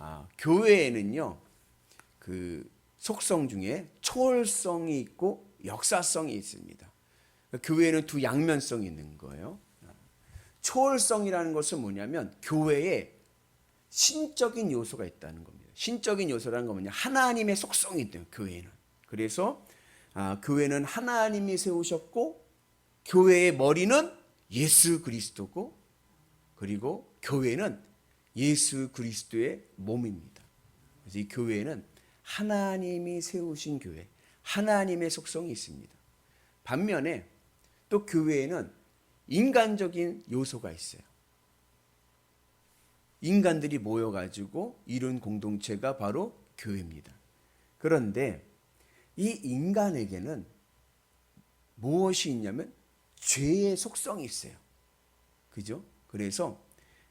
아, 교회에는요 그 속성 중에 초월성이 있고 역사성이 있습니다. 교회는 두 양면성이 있는 거예요. 초월성이라는 것은 뭐냐면 교회에 신적인 요소가 있다는 겁니다. 신적인 요소라는 건 뭐냐? 하나님의 속성이 있대요. 교회는. 그래서 아, 교회는 하나님이 세우셨고 교회의 머리는 예수 그리스도고 그리고 교회는 예수 그리스도의 몸입니다. 그래서 이 교회는 하나님이 세우신 교회, 하나님의 속성이 있습니다. 반면에 또 교회에는 인간적인 요소가 있어요. 인간들이 모여가지고 이룬 공동체가 바로 교회입니다. 그런데 이 인간에게는 무엇이 있냐면 죄의 속성이 있어요. 그죠? 그래서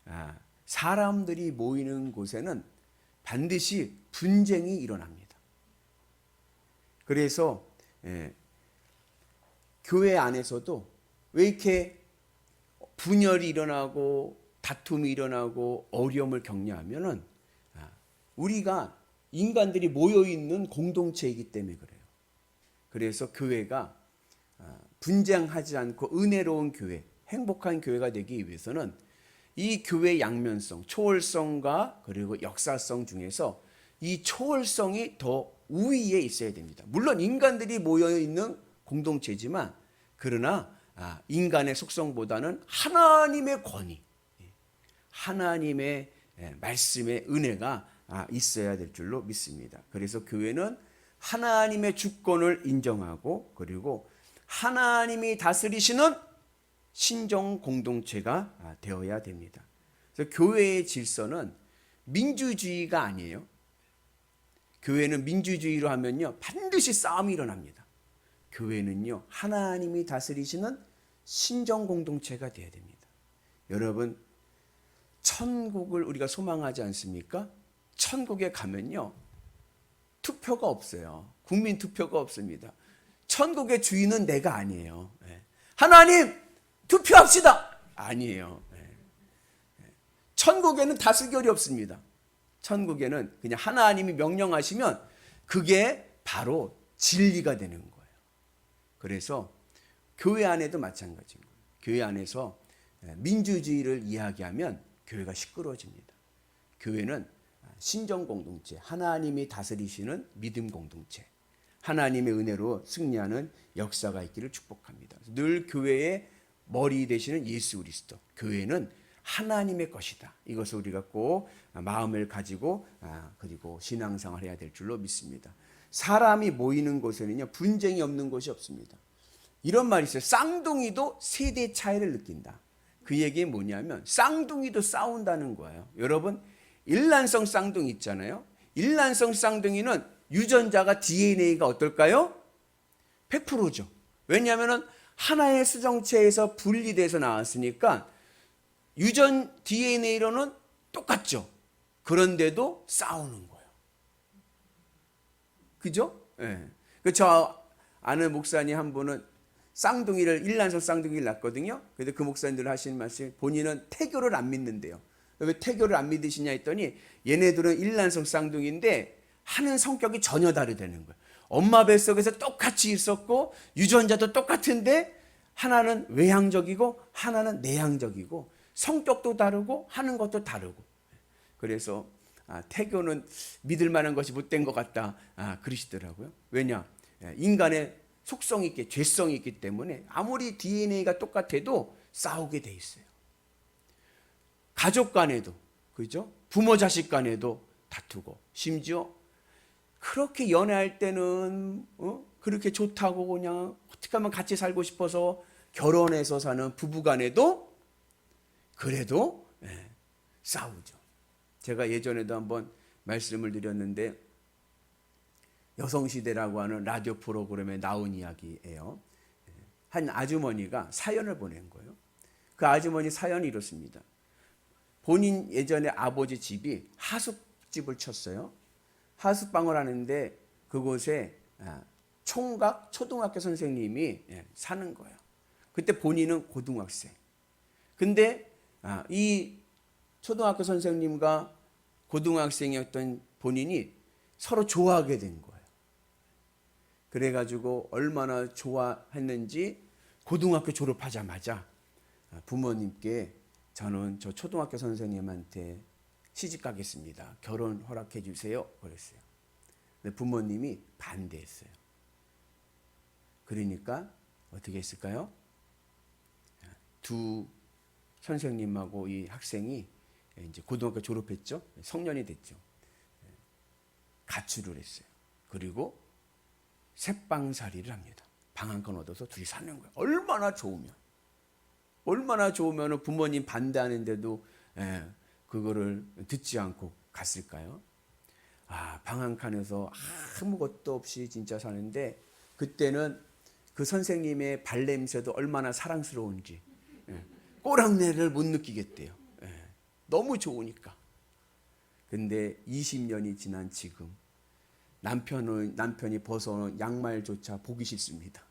아, 사람들이 모이는 곳에는 반드시 분쟁이 일어납니다. 그래서 예, 교회 안에서도 왜 이렇게 분열이 일어나고 다툼이 일어나고 어려움을 겪냐면은 아, 우리가 인간들이 모여 있는 공동체이기 때문에 그래요. 그래서 교회가 아, 분쟁하지 않고 은혜로운 교회, 행복한 교회가 되기 위해서는 이 교회 양면성, 초월성과 그리고 역사성 중에서 이 초월성이 더 우위에 있어야 됩니다. 물론 인간들이 모여 있는 공동체지만 그러나 아, 인간의 속성보다는 하나님의 권위, 하나님의 예, 말씀의 은혜가 아, 있어야 될 줄로 믿습니다. 그래서 교회는 하나님의 주권을 인정하고 그리고 하나님이 다스리시는 신정 공동체가 아, 되어야 됩니다. 그래서 교회의 질서는 민주주의가 아니에요. 교회는 민주주의로 하면요 반드시 싸움이 일어납니다. 교회는요 하나님이 다스리시는 신정 공동체가 되어야 됩니다. 여러분 천국을 우리가 소망하지 않습니까? 천국에 가면요 투표가 없어요. 국민 투표가 없습니다. 천국의 주인은 내가 아니에요. 예. 하나님 투표합시다. 아니에요. 예. 예. 천국에는 다수결이 없습니다. 천국에는 그냥 하나님이 명령하시면 그게 바로 진리가 되는 거예요. 그래서 교회 안에도 마찬가지인 거예요. 교회 안에서 민주주의를 이야기하면 교회가 시끄러워집니다. 교회는 신정 공동체, 하나님이 다스리시는 믿음 공동체, 하나님의 은혜로 승리하는 역사가 있기를 축복합니다. 늘 교회의 머리 되시는 예수 그리스도, 교회는 하나님의 것이다. 이것을 우리가 꼭 마음을 가지고 아, 그리고 신앙생활 해야 될 줄로 믿습니다. 사람이 모이는 곳에는요 분쟁이 없는 곳이 없습니다. 이런 말이 있어요. 쌍둥이도 세대 차이를 느낀다. 그 얘기 뭐냐면 쌍둥이도 싸운다는 거예요. 여러분 일란성 쌍둥이 있잖아요. 일란성 쌍둥이는 유전자가 DNA가 어떨까요? 100%죠. 왜냐하면 하나의 수정체에서 분리돼서 나왔으니까 유전 DNA로는 똑같죠. 그런데도 싸우는 거예요. 그죠? 예. 그저 아는 목사님 한 분은 쌍둥이를 일란성 쌍둥이를 낳거든요. 그래서 그 목사님들 하시는 말씀이 본인은 태교를 안 믿는데요. 왜 태교를 안 믿으시냐 했더니 얘네들은 일란성 쌍둥이인데 하는 성격이 전혀 다르다는 거예요. 엄마 뱃속에서 똑같이 있었고 유전자도 똑같은데 하나는 외향적이고 하나는 내향적이고 성격도 다르고 하는 것도 다르고 그래서 아, 태교는 믿을 만한 것이 못된 것 같다 아, 그러시더라고요. 왜냐 예, 인간의 속성이 있기 죄성이 있기 때문에 아무리 DNA가 똑같아도 싸우게 돼 있어요. 가족 간에도 그죠? 부모 자식 간에도 다투고 심지어 그렇게 연애할 때는 어? 그렇게 좋다고 그냥 어떻게 하면 같이 살고 싶어서 결혼해서 사는 부부 간에도 그래도 예, 싸우죠. 제가 예전에도 한번 말씀을 드렸는데 여성시대라고 하는 라디오 프로그램에 나온 이야기예요. 한 아주머니가 사연을 보낸 거예요. 그 아주머니 사연이 이렇습니다. 본인 예전에 아버지 집이 하숙집을 쳤어요. 하숙방을 하는데 그곳에 아, 총각 초등학교 선생님이 예, 사는 거예요. 그때 본인은 고등학생. 근데 아, 이 초등학교 선생님과 고등학생이었던 본인이 서로 좋아하게 된 거예요. 그래가지고 얼마나 좋아했는지 고등학교 졸업하자마자 부모님께 저는 저 초등학교 선생님한테 시집 가겠습니다. 결혼 허락해 주세요. 그랬어요. 근데 부모님이 반대했어요. 그러니까 어떻게 했을까요? 두 선생님하고 이 학생이 이제 고등학교 졸업했죠. 성년이 됐죠. 가출을 했어요. 그리고 새빵살이를 합니다. 방 한 건 얻어서 둘이 사는 거예요. 얼마나 좋으면. 얼마나 좋으면 부모님 반대하는데도 예, 그거를 듣지 않고 갔을까요? 아, 방 한 칸에서 아무것도 없이 진짜 사는데 그때는 그 선생님의 발냄새도 얼마나 사랑스러운지 예, 꼬랑내를 못 느끼겠대요. 예, 너무 좋으니까. 근데 20년이 지난 지금 남편은 남편이 벗어놓은 양말조차 보기 싫습니다.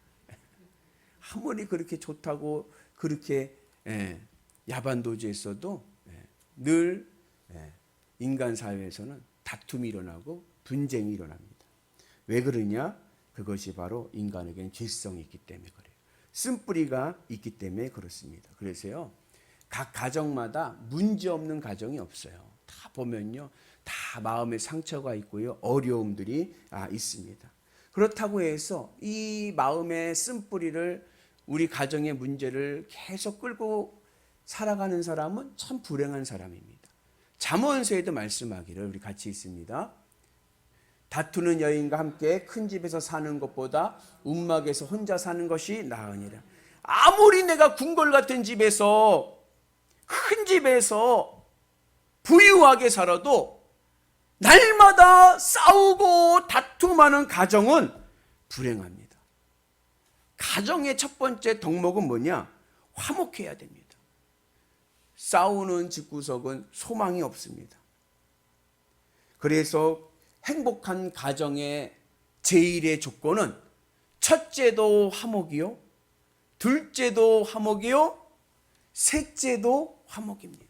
아무리 그렇게 좋다고 그렇게 예, 야반도주했어도 예, 늘 예, 인간 사회에서는 다툼이 일어나고 분쟁이 일어납니다. 왜 그러냐? 그것이 바로 인간에게는 죄성이 있기 때문에 그래요. 쓴뿌리가 있기 때문에 그렇습니다. 그래서요, 각 가정마다 문제 없는 가정이 없어요. 다 보면요, 다 마음에 상처가 있고요, 어려움들이 아, 있습니다. 그렇다고 해서 이 마음의 쓴뿌리를 우리 가정의 문제를 계속 끌고 살아가는 사람은 참 불행한 사람입니다. 잠언서에도 말씀하기를 우리 같이 있습니다. 다투는 여인과 함께 큰 집에서 사는 것보다 움막에서 혼자 사는 것이 나으니라. 아무리 내가 궁궐 같은 집에서 큰 집에서 부유하게 살아도 날마다 싸우고 다툼하는 가정은 불행합니다. 가정의 첫 번째 덕목은 뭐냐? 화목해야 됩니다. 싸우는 집구석은 소망이 없습니다. 그래서 행복한 가정의 제일의 조건은 첫째도 화목이요, 둘째도 화목이요, 셋째도 화목입니다.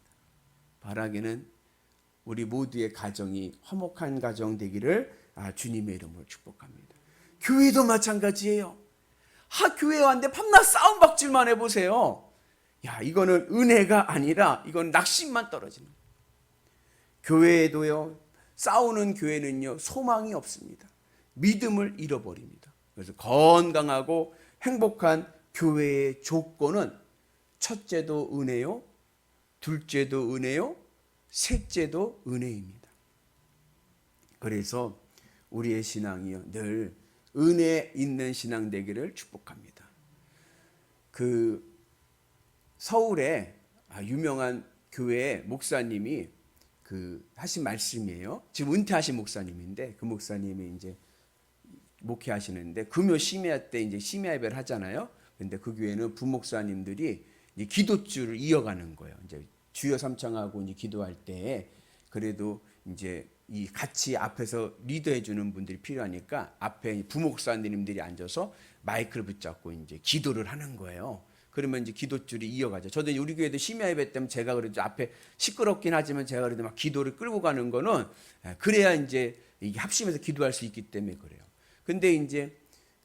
바라기는 우리 모두의 가정이 화목한 가정 되기를 아, 주님의 이름으로 축복합니다. 교회도 마찬가지예요. 하 교회 왔는데 밤낮 싸움 박질만 해보세요. 야 이거는 은혜가 아니라 이건 낙심만 떨어지는. 교회에도요 싸우는 교회는요 소망이 없습니다. 믿음을 잃어버립니다. 그래서 건강하고 행복한 교회의 조건은 첫째도 은혜요, 둘째도 은혜요, 셋째도 은혜입니다. 그래서 우리의 신앙이요 늘 은혜 있는 신앙 되기를 축복합니다. 그 서울에 아, 유명한 교회 목사님이 그 하신 말씀이에요. 지금 은퇴하신 목사님인데 그 목사님이 이제 목회하시는데 금요 심야 때 이제 심야 예배를 하잖아요. 근데 그 교회는 부목사님들이 이제 기도줄을 이어가는 거예요. 이제 주여 삼창하고 이제 기도할 때 그래도 이제 이 같이 앞에서 리더해 주는 분들이 필요하니까 앞에 부목사님들이 앉아서 마이크를 붙잡고 이제 기도를 하는 거예요. 그러면 이제 기도줄이 이어가죠. 저도 우리 교회도 심야 예배 때문에 제가 그래도 앞에 시끄럽긴 하지만 제가 그래도 막 기도를 끌고 가는 거는 예, 그래야 이제 합심해서 기도할 수 있기 때문에 그래요. 근데 이제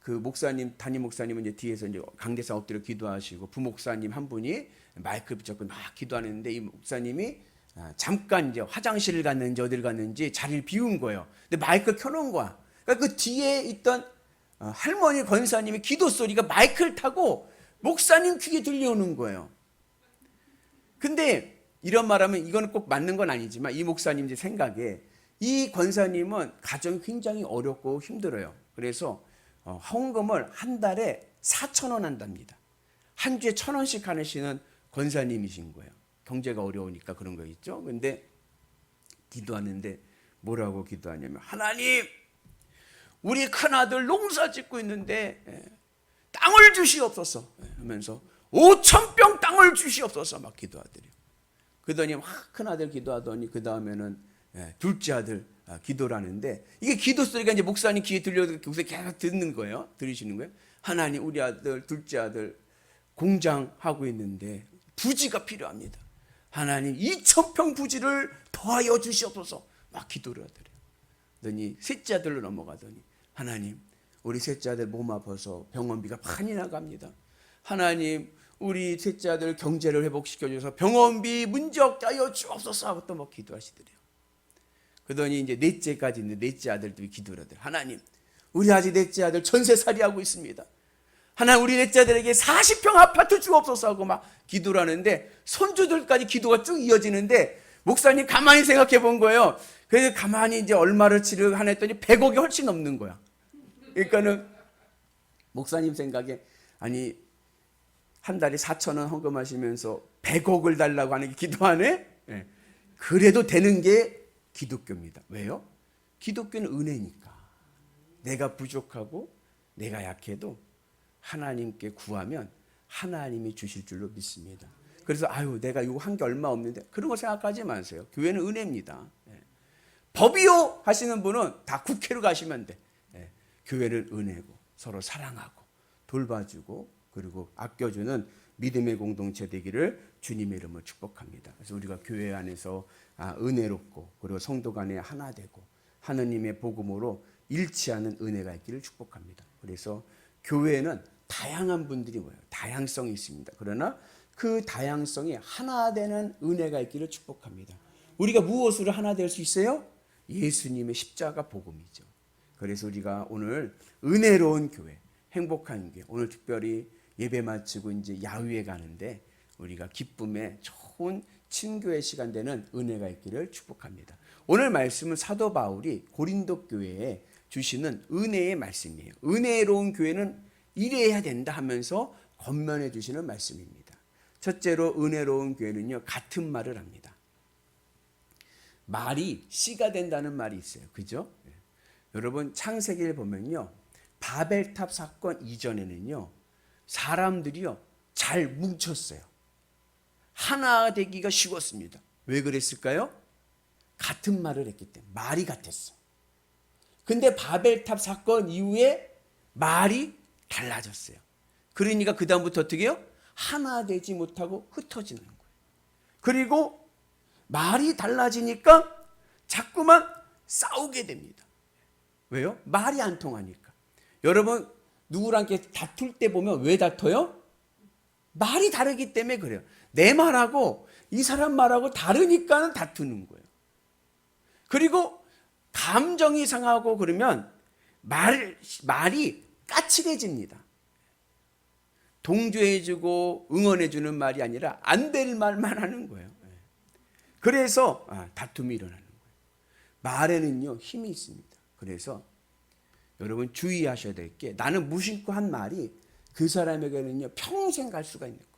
그 목사님 담임 목사님은 이제 뒤에서 이제 강대상 엎드려 기도하시고 부목사님 한 분이 마이크를 붙잡고 막 기도하는데 이 목사님이 아, 잠깐 이제 화장실을 갔는지 어딜 갔는지 자리를 비운 거예요. 근데 마이크를 켜놓은 거야. 그러니까 그 뒤에 있던 어, 할머니 권사님이 기도 소리가 마이크를 타고 목사님 귀에 들려오는 거예요. 근데 이런 말하면 이거는 꼭 맞는 건 아니지만 이 목사님 제 생각에 이 권사님은 가정이 굉장히 어렵고 힘들어요. 그래서 어, 헌금을 한 달에 4천 원 한답니다. 한 주에 천 원씩 하시는 권사님이신 거예요. 경제가 어려우니까 그런 거 있죠. 근데 기도하는데 뭐라고 기도하냐면 하나님 우리 큰 아들 농사 짓고 있는데 예, 땅을 주시옵소서 예, 하면서 5천 병 땅을 주시옵소서 막 기도하더래요. 그러더니 막 큰 아들 기도하더니 그 다음에는 예, 둘째 아들 아, 기도를 하는데 이게 기도 소리가 이제 목사님 귀에 들려도 계속 듣는 거예요. 들으시는 거예요. 하나님 우리 아들 둘째 아들 공장 하고 있는데 부지가 필요합니다. 하나님 2천 평 부지를 더하여 주시옵소서. 막 기도를 하더래요. 그러더니 셋째 아들로 넘어가더니 하나님 우리 셋째 아들 몸 아파서 병원비가 많이 나갑니다. 하나님 우리 셋째 아들 경제를 회복시켜 줘서 병원비 문제 없게 하여 주옵소서 하고 또 막 기도하시더래요. 그러더니 이제 넷째까지 있는데 넷째 아들도 기도를 하더래요. 하나님 우리 아직 넷째 아들 전세살이 하고 있습니다. 하나님 우리 넷째 아들에게 40평 아파트 주옵소서 하고 막 기도를 하는데 손주들까지 기도가 쭉 이어지는데 목사님 가만히 생각해 본 거예요. 그래서 가만히 이제 얼마를 치르 하나 했더니 100억이 훨씬 넘는 거야. 그러니까는 목사님 생각에 아니 한 달에 4천 원 헌금하시면서 100억을 달라고 하는 게 기도하네? 예. 그래도 되는 게 기독교입니다. 왜요? 기독교는 은혜니까. 내가 부족하고 내가 약해도 하나님께 구하면 하나님이 주실 줄로 믿습니다. 그래서 아유 내가 이거 한 게 얼마 없는데 그런 거 생각하지 마세요. 교회는 은혜입니다. 예. 법이요 하시는 분은 다 국회로 가시면 돼. 예. 교회는 은혜고 서로 사랑하고 돌봐주고 그리고 아껴주는 믿음의 공동체 되기를 주님의 이름으로 축복합니다. 그래서 우리가 교회 안에서 아, 은혜롭고 그리고 성도 간에 하나 되고 하느님의 복음으로 일치하는 은혜가 있기를 축복합니다. 그래서 교회는 다양한 분들이 모여요. 다양성이 있습니다. 그러나 그 다양성이 하나 되는 은혜가 있기를 축복합니다. 우리가 무엇으로 하나 될 수 있어요? 예수님의 십자가 복음이죠. 그래서 우리가 오늘 은혜로운 교회, 행복한 교회, 오늘 특별히 예배 마치고 이제 야유회 가는데 우리가 기쁨의 좋은 친교의 시간 되는 은혜가 있기를 축복합니다. 오늘 말씀은 사도 바울이 고린도 교회에 주시는 은혜의 말씀이에요. 은혜로운 교회는 이래야 된다 하면서 권면해 주시는 말씀입니다. 첫째로 은혜로운 교회는요 같은 말을 합니다. 말이 씨가 된다는 말이 있어요. 그죠? 예. 여러분 창세기를 보면요 바벨탑 사건 이전에는요 사람들이요 잘 뭉쳤어요. 하나 되기가 쉬웠습니다. 왜 그랬을까요? 같은 말을 했기 때문에 말이 같았어. 근데 바벨탑 사건 이후에 말이 달라졌어요. 그러니까 그 다음부터 어떻게 해요? 하나 되지 못하고 흩어지는 거예요. 그리고 말이 달라지니까 자꾸만 싸우게 됩니다. 왜요? 말이 안 통하니까. 여러분 누구랑 다툴 때 보면 왜 다퉈요? 말이 다르기 때문에 그래요. 내 말하고 이 사람 말하고 다르니까는 다투는 거예요. 그리고 감정이 상하고 그러면 말, 말이 까칠해집니다. 동조해주고 응원해주는 말이 아니라 안 될 말만 하는 거예요. 그래서 아, 다툼이 일어나는 거예요. 말에는요 힘이 있습니다. 그래서 여러분 주의하셔야 될 게 나는 무심코 한 말이 그 사람에게는요 평생 갈 수가 있는 거예요.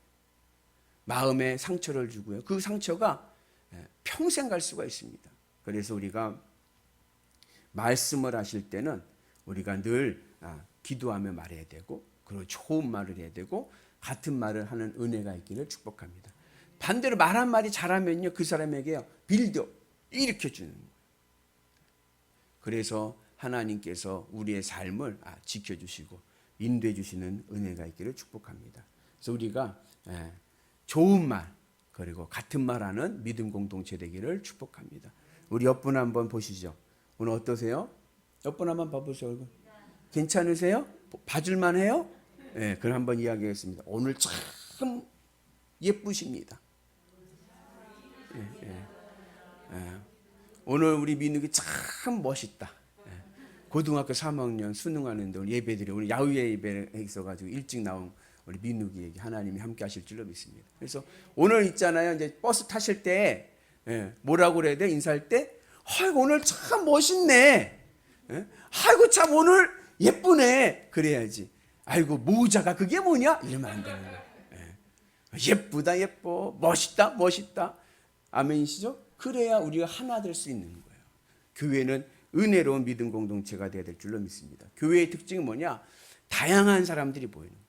마음에 상처를 주고요. 그 상처가 예, 평생 갈 수가 있습니다. 그래서 우리가 말씀을 하실 때는 우리가 늘 아, 기도하며 말해야 되고 그리고 좋은 말을 해야 되고 같은 말을 하는 은혜가 있기를 축복합니다. 반대로 말한 마디 잘하면요 그 사람에게요 빌드 일으켜 주는. 그래서 하나님께서 우리의 삶을 아, 지켜주시고 인도해 주시는 은혜가 있기를 축복합니다. 그래서 우리가 예, 좋은 말 그리고 같은 말하는 믿음 공동체 되기를 축복합니다. 우리 옆분 한번 보시죠. 오늘 어떠세요? 옆분 한번 봐보세요. 얼굴. 괜찮으세요? 봐줄만 해요? 네, 그럼 한번 이야기하겠습니다. 오늘 참 예쁘십니다. 예, 예. 예. 오늘 우리 민욱이 참 멋있다. 예. 고등학교 3학년 수능하는데 오늘 예배들이 오늘 야후회 예배에 있어가지고 일찍 나온 우리 민욱이에게 하나님이 함께 하실 줄로 믿습니다. 그래서 오늘 있잖아요. 이제 버스 타실 때 예, 뭐라고 그래야 돼? 인사할 때 아이고 오늘 참 멋있네. 예? 아이고 참 오늘 예쁘네. 그래야지. 아이고 모자가 그게 뭐냐? 이러면 안 거예요. 예. 예쁘다 예뻐. 멋있다 멋있다. 아멘이시죠? 그래야 우리가 하나 될 수 있는 거예요. 교회는 은혜로운 믿음 공동체가 되어야 될 줄로 믿습니다. 교회의 특징은 뭐냐? 다양한 사람들이 보이는 거예요.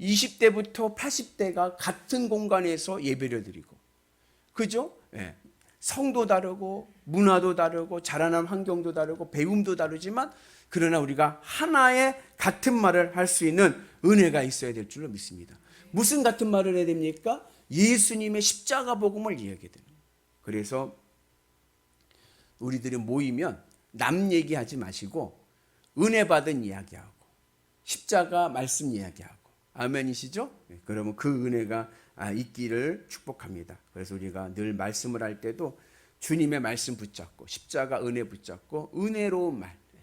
20대부터 80대가 같은 공간에서 예배를 드리고 그죠? 예. 성도 다르고 문화도 다르고 자라난 환경도 다르고 배움도 다르지만 그러나 우리가 하나의 같은 말을 할 수 있는 은혜가 있어야 될 줄로 믿습니다. 무슨 같은 말을 해야 됩니까? 예수님의 십자가 복음을 이야기해야 되는. 그래서 우리들이 모이면 남 얘기하지 마시고 은혜 받은 이야기하고 십자가 말씀 이야기하고 아멘이시죠? 네, 그러면 그 은혜가 아, 있기를 축복합니다. 그래서 우리가 늘 말씀을 할 때도 주님의 말씀 붙잡고 십자가 은혜 붙잡고 은혜로운 말. 네,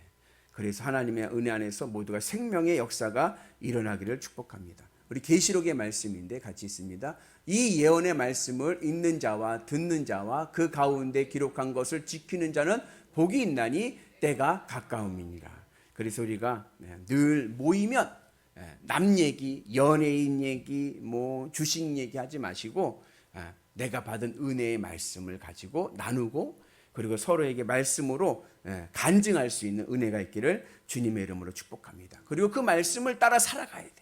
그래서 하나님의 은혜 안에서 모두가 생명의 역사가 일어나기를 축복합니다. 우리 계시록의 말씀인데 같이 있습니다. 이 예언의 말씀을 읽는 자와 듣는 자와 그 가운데 기록한 것을 지키는 자는 복이 있나니 때가 가까움이니라. 그래서 우리가 네, 늘 모이면 예, 남 얘기, 연예인 얘기, 뭐 주식 얘기 하지 마시고 아, 내가 받은 은혜의 말씀을 가지고 나누고 그리고 서로에게 말씀으로 예, 간증할 수 있는 은혜가 있기를 주님의 이름으로 축복합니다. 그리고 그 말씀을 따라 살아가야 돼.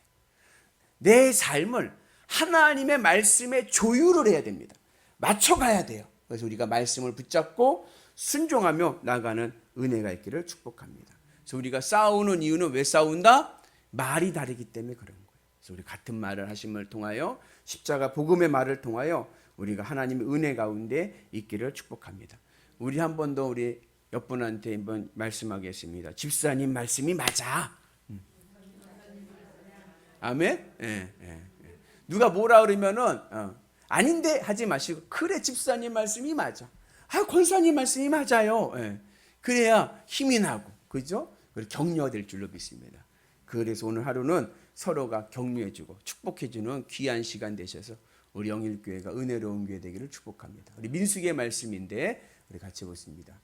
내 삶을 하나님의 말씀에 조율을 해야 됩니다. 맞춰가야 돼요. 그래서 우리가 말씀을 붙잡고 순종하며 나가는 은혜가 있기를 축복합니다. 그래서 우리가 싸우는 이유는 왜 싸운다? 말이 다르기 때문에 그런 거예요. 그래서 우리 같은 말을 하심을 통하여 십자가 복음의 말을 통하여 우리가 하나님의 은혜 가운데 있기를 축복합니다. 우리 한 번 더 우리 옆 분한테 한번 말씀하겠습니다. 집사님 말씀이 맞아. 음. 아멘. 예, 예, 예. 누가 뭐라 그러면은 어, 아닌데 하지 마시고 그래 집사님 말씀이 맞아. 아 권사님 말씀이 맞아요. 예. 그래야 힘이 나고 그죠? 그리고 격려될 줄로 믿습니다. 그래서 오늘 하루는 서로가 격려해주고 축복해주는 귀한 시간 되셔서 우리 영일교회가 은혜로운 교회 되기를 축복합니다. 우리 민수기의 말씀인데 우리 같이 보습니다.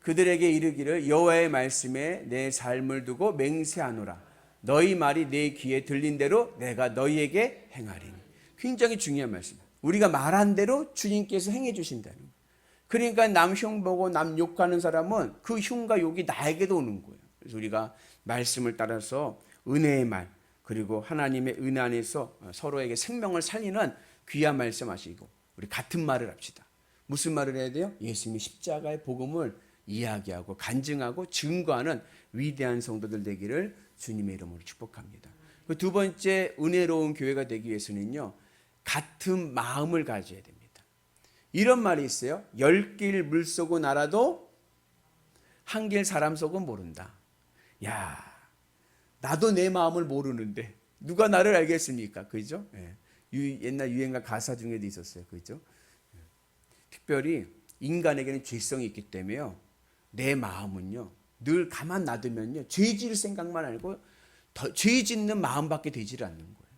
그들에게 이르기를 여호와의 말씀에 내 삶을 두고 맹세하노라. 너희 말이 내 귀에 들린 대로 내가 너희에게 행하리니. 굉장히 중요한 말씀. 우리가 말한 대로 주님께서 행해 주신다는. 그러니까 남흉 보고 남 욕하는 사람은 그 흉과 욕이 나에게도 오는 거예요. 그래서 우리가 말씀을 따라서 은혜의 말 그리고 하나님의 은혜 안에서 서로에게 생명을 살리는 귀한 말씀하시고 우리 같은 말을 합시다. 무슨 말을 해야 돼요? 예수님의 십자가의 복음을 이야기하고 간증하고 증거하는 위대한 성도들 되기를 주님의 이름으로 축복합니다. 그 두 번째 은혜로운 교회가 되기 위해서는요. 같은 마음을 가져야 됩니다. 이런 말이 있어요. 열 길 물 속은 알아도 한 길 사람 속은 모른다. 야, 나도 내 마음을 모르는데 누가 나를 알겠습니까? 그죠? 예. 유, 옛날 유행가 가사 중에도 있었어요. 그죠? 예. 특별히 인간에게는 죄성이 있기 때문에요. 내 마음은요. 늘 가만 놔두면요. 죄 지을 생각만 알고 더, 죄 짓는 마음밖에 되질 않는 거예요.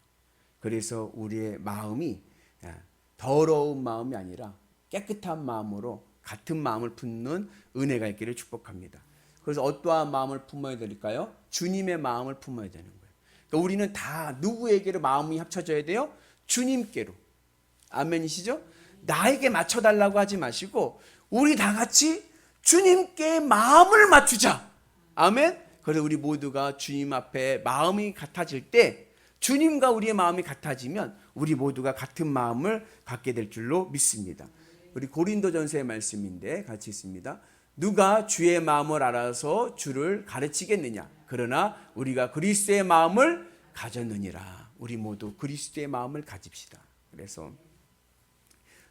그래서 우리의 마음이 예, 더러운 마음이 아니라 깨끗한 마음으로 같은 마음을 품는 은혜가 있기를 축복합니다. 그래서 어떠한 마음을 품어야 될까요? 주님의 마음을 품어야 되는 거예요. 그러니까 우리는 다 누구에게로 마음이 합쳐져야 돼요? 주님께로. 아멘이시죠? 나에게 맞춰달라고 하지 마시고 우리 다 같이 주님께 마음을 맞추자. 아멘. 그래서 우리 모두가 주님 앞에 마음이 같아질 때 주님과 우리의 마음이 같아지면 우리 모두가 같은 마음을 갖게 될 줄로 믿습니다. 우리 고린도전서의 말씀인데 같이 있습니다. 누가 주의 마음을 알아서 주를 가르치겠느냐? 그러나 우리가 그리스도의 마음을 가졌느니라. 우리 모두 그리스도의 마음을 가집시다. 그래서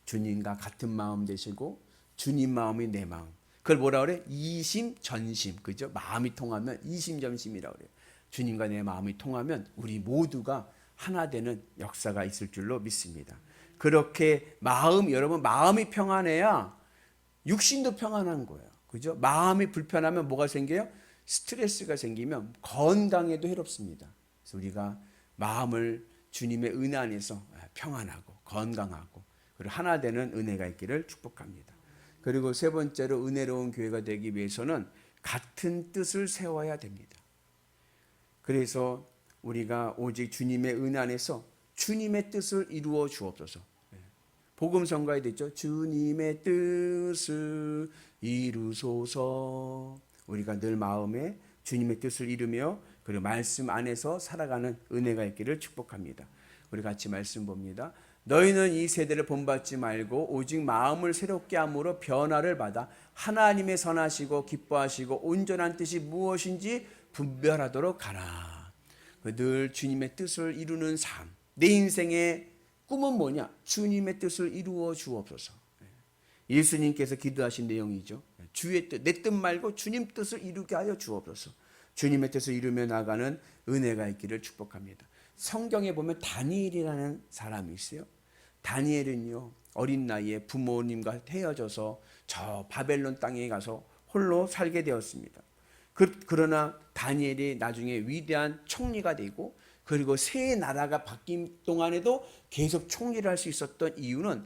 주님과 같은 마음 되시고 주님 마음이 내 마음. 그걸 뭐라 그래? 이심 전심. 그죠? 마음이 통하면 이심 전심이라고 그래요. 주님과 내 마음이 통하면 우리 모두가 하나 되는 역사가 있을 줄로 믿습니다. 그렇게 마음 여러분 마음이 평안해야 육신도 평안한 거예요. 그죠? 마음이 불편하면 뭐가 생겨요? 스트레스가 생기면 건강에도 해롭습니다. 그래서 우리가 마음을 주님의 은혜 안에서 평안하고 건강하고 그리고 하나 되는 은혜가 있기를 축복합니다. 그리고 세 번째로 은혜로운 교회가 되기 위해서는 같은 뜻을 세워야 됩니다. 그래서 우리가 오직 주님의 은혜 안에서 주님의 뜻을 이루어 주옵소서. 복음 성가에 됐죠. 주님의 뜻을 이루소서. 우리가 늘 마음에 주님의 뜻을 이루며 그리고 말씀 안에서 살아가는 은혜가 있기를 축복합니다. 우리 같이 말씀 봅니다. 너희는 이 세대를 본받지 말고 오직 마음을 새롭게 함으로 변화를 받아 하나님의 선하시고 기뻐하시고 온전한 뜻이 무엇인지 분별하도록 하라. 늘 주님의 뜻을 이루는 삶. 내 인생의 꿈은 뭐냐? 주님의 뜻을 이루어 주옵소서. 예수님께서 기도하신 내용이죠. 주의 뜻, 내 뜻 말고 주님 뜻을 이루게 하여 주옵소서. 주님의 뜻을 이루며 나가는 은혜가 있기를 축복합니다. 성경에 보면 다니엘이라는 사람이 있어요. 다니엘은요 어린 나이에 부모님과 헤어져서 저 바벨론 땅에 가서 홀로 살게 되었습니다. 그, 그러나 다니엘이 나중에 위대한 총리가 되고 그리고 새 나라가 바뀐 동안에도 계속 총리를 할 수 있었던 이유는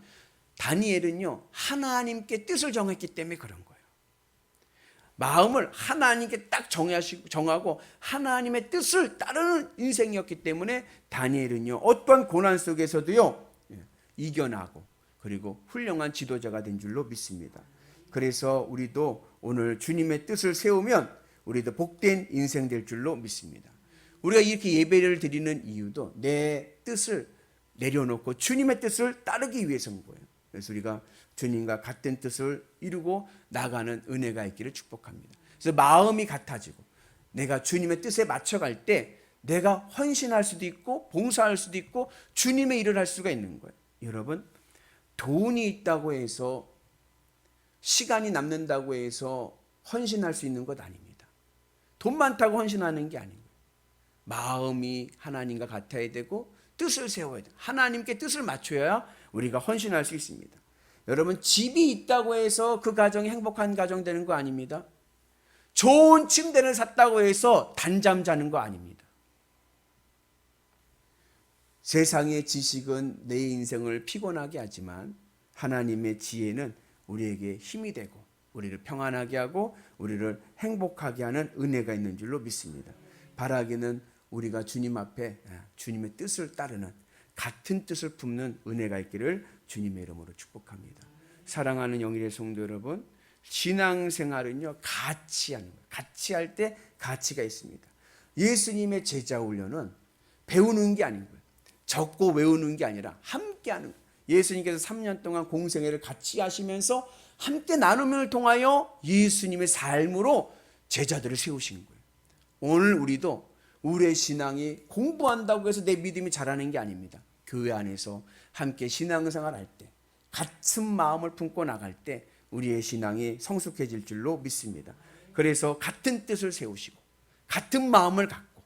다니엘은요 하나님께 뜻을 정했기 때문에 그런 거예요. 마음을 하나님께 딱 정하시고 정하고 하나님의 뜻을 따르는 인생이었기 때문에 다니엘은요 어떠한 고난 속에서도요 예, 이겨나고 그리고 훌륭한 지도자가 된 줄로 믿습니다. 그래서 우리도 오늘 주님의 뜻을 세우면 우리도 복된 인생 될 줄로 믿습니다. 우리가 이렇게 예배를 드리는 이유도 내 뜻을 내려놓고 주님의 뜻을 따르기 위해서인 거예요. 그래서 우리가 주님과 같은 뜻을 이루고 나가는 은혜가 있기를 축복합니다. 그래서 마음이 같아지고 내가 주님의 뜻에 맞춰갈 때 내가 헌신할 수도 있고 봉사할 수도 있고 주님의 일을 할 수가 있는 거예요. 여러분 돈이 있다고 해서 시간이 남는다고 해서 헌신할 수 있는 것 아닙니다. 돈 많다고 헌신하는 게 아니고요. 마음이 하나님과 같아야 되고 뜻을 세워야 돼. 하나님께 뜻을 맞춰야 우리가 헌신할 수 있습니다. 여러분 집이 있다고 해서 그 가정이 행복한 가정 되는 거 아닙니다. 좋은 침대를 샀다고 해서 단잠 자는 거 아닙니다. 세상의 지식은 내 인생을 피곤하게 하지만 하나님의 지혜는 우리에게 힘이 되고 우리를 평안하게 하고 우리를 행복하게 하는 은혜가 있는 줄로 믿습니다. 바라기는 우리가 주님 앞에 주님의 뜻을 따르는 같은 뜻을 품는 은혜가 있기를 주님의 이름으로 축복합니다. 사랑하는 영일의 성도 여러분, 신앙생활은요 같이 하는 거예요. 같이 할 때 가치가 있습니다. 예수님의 제자 훈련은 배우는 게 아닌 거예요. 적고 외우는 게 아니라 함께 하는 거예요. 예수님께서 3년 동안 공생애를 같이 하시면서 함께 나눔을 통하여 예수님의 삶으로 제자들을 세우신 거예요. 오늘 우리도 우리의 신앙이 공부한다고 해서 내 믿음이 자라는 게 아닙니다. 교회 안에서 함께 신앙생활 할 때, 같은 마음을 품고 나갈 때 우리의 신앙이 성숙해질 줄로 믿습니다. 그래서 같은 뜻을 세우시고 같은 마음을 갖고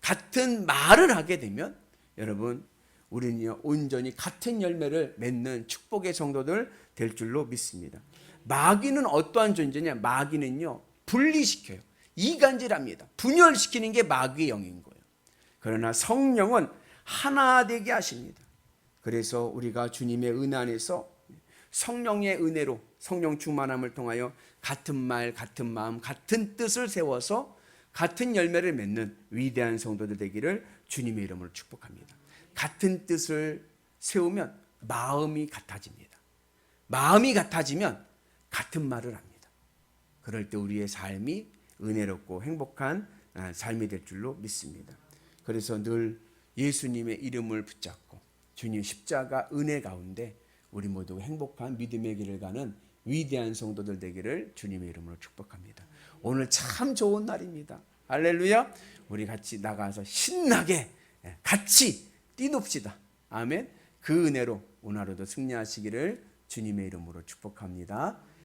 같은 말을 하게 되면 여러분 우리는 온전히 같은 열매를 맺는 축복의 성도들 될 줄로 믿습니다. 마귀는 어떠한 존재냐? 마귀는요 분리시켜요. 이간질합니다. 분열시키는 게 마귀의 영인 거예요. 그러나 성령은 하나 되게 하십니다. 그래서 우리가 주님의 은혜 안에서 성령의 은혜로 성령 충만함을 통하여 같은 말, 같은 마음, 같은 뜻을 세워서 같은 열매를 맺는 위대한 성도들 되기를 주님의 이름으로 축복합니다. 같은 뜻을 세우면 마음이 같아집니다. 마음이 같아지면 같은 말을 합니다. 그럴 때 우리의 삶이 은혜롭고 행복한 아, 삶이 될 줄로 믿습니다. 그래서 늘 예수님의 이름을 붙잡고 주님 십자가 은혜 가운데 우리 모두 행복한 믿음의 길을 가는 위대한 성도들 되기를 주님의 이름으로 축복합니다. 오늘 참 좋은 날입니다. 할렐루야. 우리 같이 나가서 신나게 예, 같이 뛰놉시다. 아멘. 그 은혜로 오늘 하루도 승리하시기를 주님의 이름으로 축복합니다.